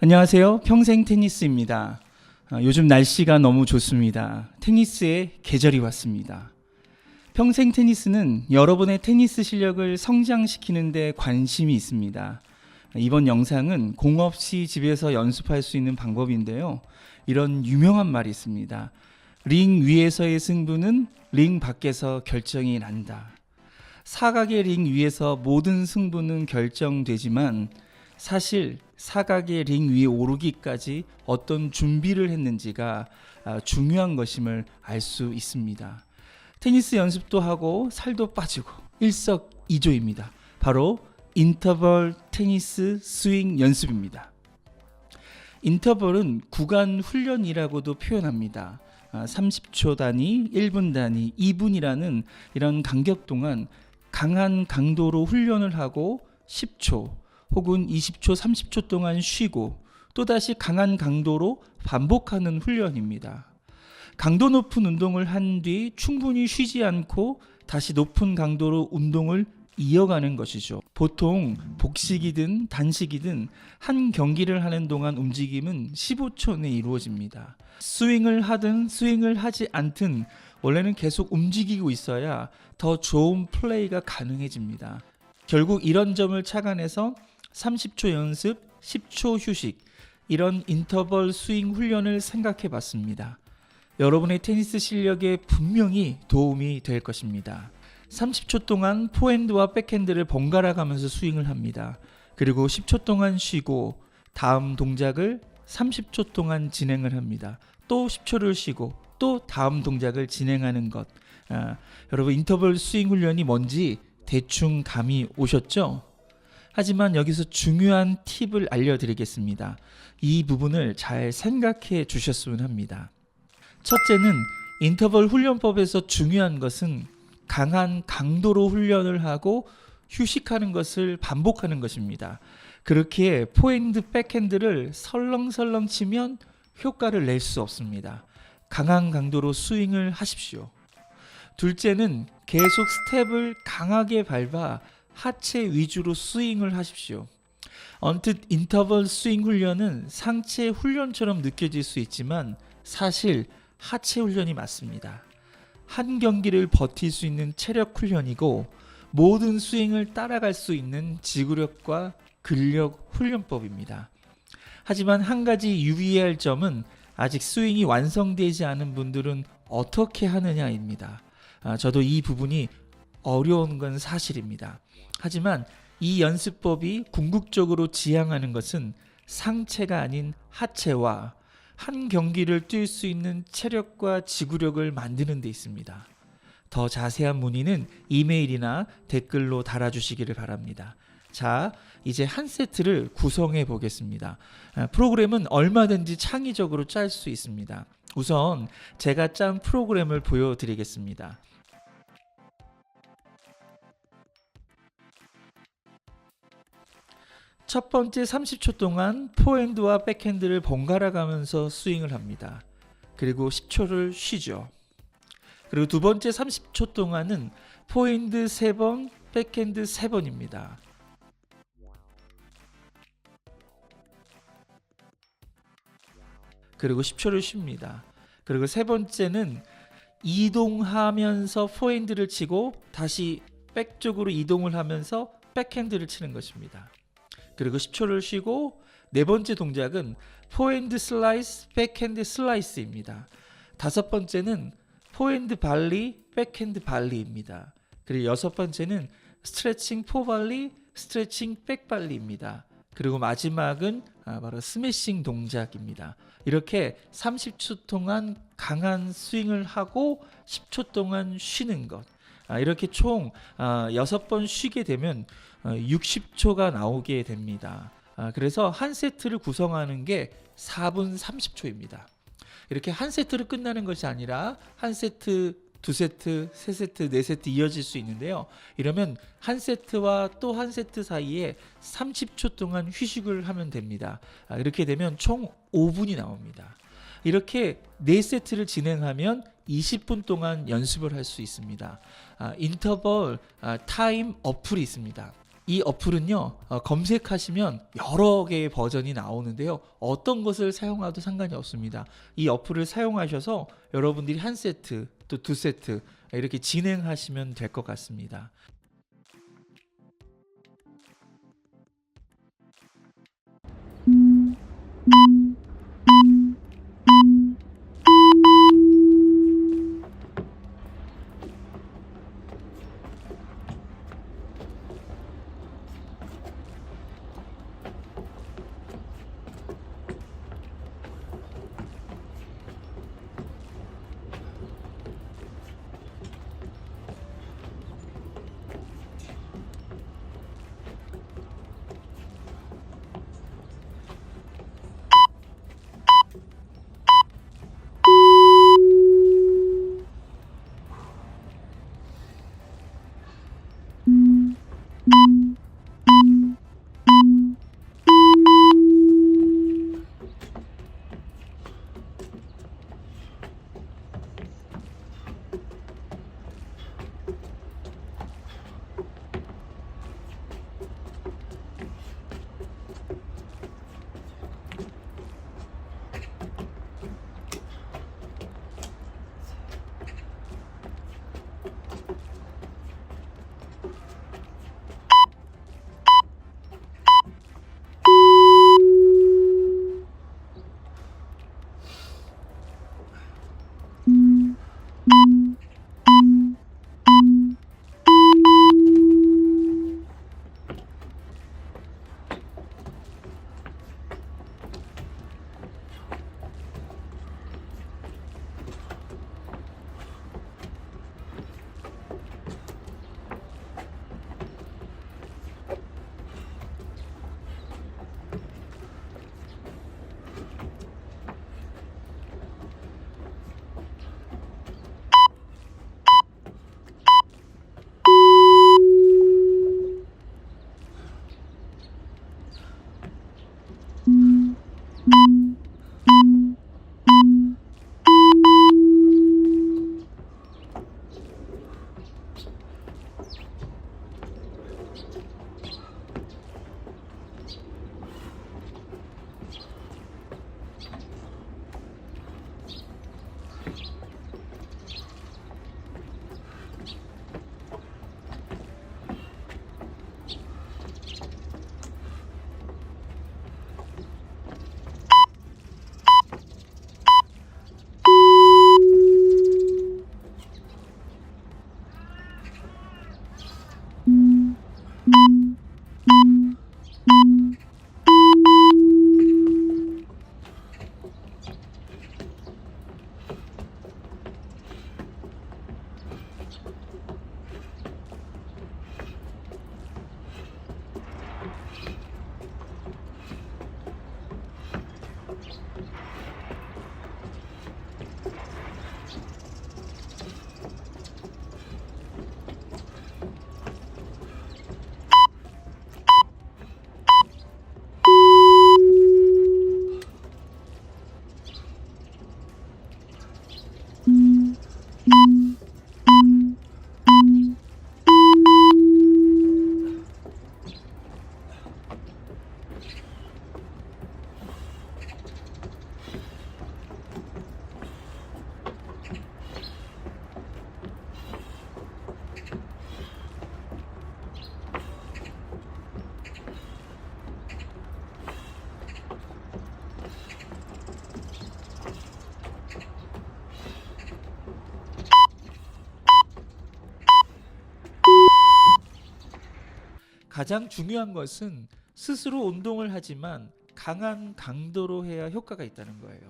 안녕하세요. 평생 테니스입니다. 아, 요즘 날씨가 너무 좋습니다. 테니스의 계절이 왔습니다. 평생 테니스는 여러분의 테니스 실력을 성장시키는 데 관심이 있습니다. 이번 영상은 공 없이 집에서 연습할 수 있는 방법인데요. 이런 유명한 말이 있습니다. 링 위에서의 승부는 링 밖에서 결정이 난다. 사각의 링 위에서 모든 승부는 결정되지만 사실 사각의 링 위에 오르기까지 어떤 준비를 했는지가 아, 중요한 것임을 알 수 있습니다. 테니스 연습도 하고 살도 빠지고 일석이조입니다. 바로 인터벌 테니스 스윙 연습입니다. 인터벌은 구간 훈련이라고도 표현합니다. 아, 30초 단위, 1분 단위, 2분이라는 이런 간격 동안 강한 강도로 훈련을 하고 10초 혹은 20초, 30초 동안 쉬고 또다시 강한 강도로 반복하는 훈련입니다. 강도 높은 운동을 한 뒤 충분히 쉬지 않고 다시 높은 강도로 운동을 이어가는 것이죠. 보통 복식이든 단식이든 한 경기를 하는 동안 움직임은 15초 내에 이루어집니다. 스윙을 하든 스윙을 하지 않든 원래는 계속 움직이고 있어야 더 좋은 플레이가 가능해집니다. 결국 이런 점을 착안해서 30초 연습, 10초 휴식 이런 인터벌 스윙 훈련을 생각해 봤습니다. 여러분의 테니스 실력에 분명히 도움이 될 것입니다. 30초 동안 포핸드와 백핸드를 번갈아 가면서 스윙을 합니다. 그리고 10초 동안 쉬고 다음 동작을 30초 동안 진행을 합니다. 또 10초를 쉬고 또 다음 동작을 진행하는 것. 아, 여러분 인터벌 스윙 훈련이 뭔지 대충 감이 오셨죠? 하지만 여기서 중요한 팁을 알려드리겠습니다. 이 부분을 잘 생각해 주셨으면 합니다. 첫째는 인터벌 훈련법에서 중요한 것은 강한 강도로 훈련을 하고 휴식하는 것을 반복하는 것입니다. 그렇게 포핸드 백핸드를 설렁설렁 치면 효과를 낼 수 없습니다. 강한 강도로 스윙을 하십시오. 둘째는 계속 스텝을 강하게 밟아 하체 위주로 스윙을 하십시오. 언뜻 인터벌 스윙 훈련은 상체 훈련처럼 느껴질 수 있지만 사실 하체 훈련이 맞습니다. 한 경기를 버틸 수 있는 체력 훈련이고 모든 스윙을 따라갈 수 있는 지구력과 근력 훈련법입니다. 하지만 한 가지 유의해야 할 점은 아직 스윙이 완성되지 않은 분들은 어떻게 하느냐입니다. 아, 저도 이 부분이 어려운 건 사실입니다. 하지만 이 연습법이 궁극적으로 지향하는 것은 상체가 아닌 하체와 한 경기를 뛸 수 있는 체력과 지구력을 만드는 데 있습니다. 더 자세한 문의는 이메일이나 댓글로 달아주시기를 바랍니다. 자, 이제 한 세트를 구성해 보겠습니다. 아, 프로그램은 얼마든지 창의적으로 짤 수 있습니다. 우선 제가 짠 프로그램을 보여드리겠습니다. 첫 번째 30초 동안 포핸드와 백핸드를 번갈아 가면서 스윙을 합니다. 그리고 10초를 쉬죠. 그리고 두 번째 30초 동안은 포핸드 3번, 백핸드 3번입니다. 그리고 10초를 쉽니다. 그리고 세 번째는 이동하면서 포핸드를 치고 다시 백 쪽으로 이동을 하면서 백핸드를 치는 것입니다. 그리고 10초를 쉬고 네 번째 동작은 포핸드 슬라이스, 백핸드 슬라이스입니다. 다섯 번째는 포핸드 발리, 백핸드 발리입니다. 그리고 여섯 번째는 스트레칭 포발리, 스트레칭 백발리입니다. 그리고 마지막은 아, 바로 스매싱 동작입니다. 이렇게 30초 동안 강한 스윙을 하고 10초 동안 쉬는 것. 아, 이렇게 총 아, 6번 쉬게 되면 어, 60초가 나오게 됩니다. 아, 그래서 한 세트를 구성하는 게 4분 30초입니다. 이렇게 한 세트로 끝나는 것이 아니라 한 세트, 두 세트, 세 세트, 네 세트 이어질 수 있는데요. 이러면 한 세트와 또 한 세트 사이에 30초 동안 휴식을 하면 됩니다. 아, 이렇게 되면 총 5분이 나옵니다. 이렇게 네 세트를 진행하면 20분 동안 연습을 할 수 있습니다. 아, 인터벌 아, 타임 어플이 있습니다. 이 어플은요 어, 검색하시면 여러 개의 버전이 나오는데요 어떤 것을 사용해도 상관이 없습니다 이 어플을 사용하셔서 여러분들이 한 세트 또 두 세트 이렇게 진행하시면 될 것 같습니다 가장 중요한 것은 스스로 운동을 하지만 강한 강도로 해야 효과가 있다는 거예요.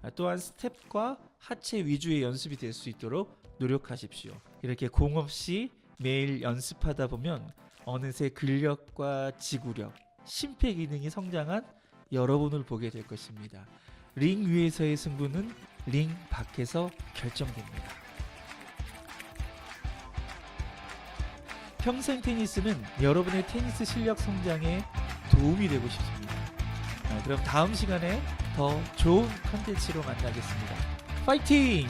아, 또한 스텝과 하체 위주의 연습이 될 수 있도록 노력하십시오. 이렇게 공 없이 매일 연습하다 보면 어느새 근력과 지구력, 심폐 기능이 성장한 여러분을 보게 될 것입니다. 링 위에서의 승부는 링 밖에서 결정됩니다. 평생 테니스는 여러분의 테니스 실력 성장에 도움이 되고 싶습니다. 아, 그럼 다음 시간에 더 좋은 컨텐츠로 만나겠습니다. 파이팅!